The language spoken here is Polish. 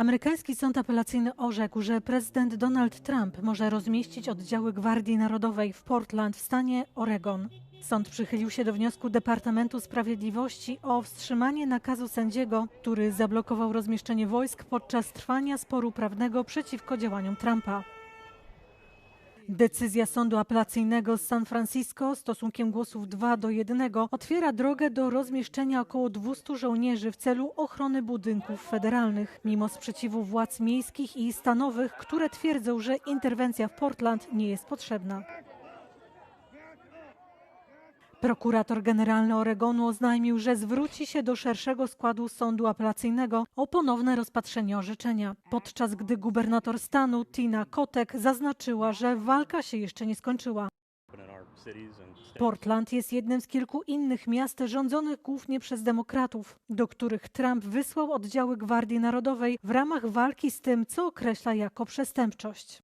Amerykański sąd apelacyjny orzekł, że prezydent Donald Trump może rozmieścić oddziały Gwardii Narodowej w Portland w stanie Oregon. Sąd przychylił się do wniosku Departamentu Sprawiedliwości o wstrzymanie nakazu sędziego, który zablokował rozmieszczenie wojsk podczas trwania sporu prawnego przeciwko działaniom Trumpa. Decyzja sądu apelacyjnego z San Francisco stosunkiem głosów 2 do 1 otwiera drogę do rozmieszczenia około 200 żołnierzy w celu ochrony budynków federalnych, mimo sprzeciwu władz miejskich i stanowych, które twierdzą, że interwencja w Portland nie jest potrzebna. Prokurator generalny Oregonu oznajmił, że zwróci się do szerszego składu sądu apelacyjnego o ponowne rozpatrzenie orzeczenia, podczas gdy gubernator stanu Tina Kotek zaznaczyła, że walka się jeszcze nie skończyła. Portland jest jednym z kilku innych miast rządzonych głównie przez demokratów, do których Trump wysłał oddziały Gwardii Narodowej w ramach walki z tym, co określa jako przestępczość.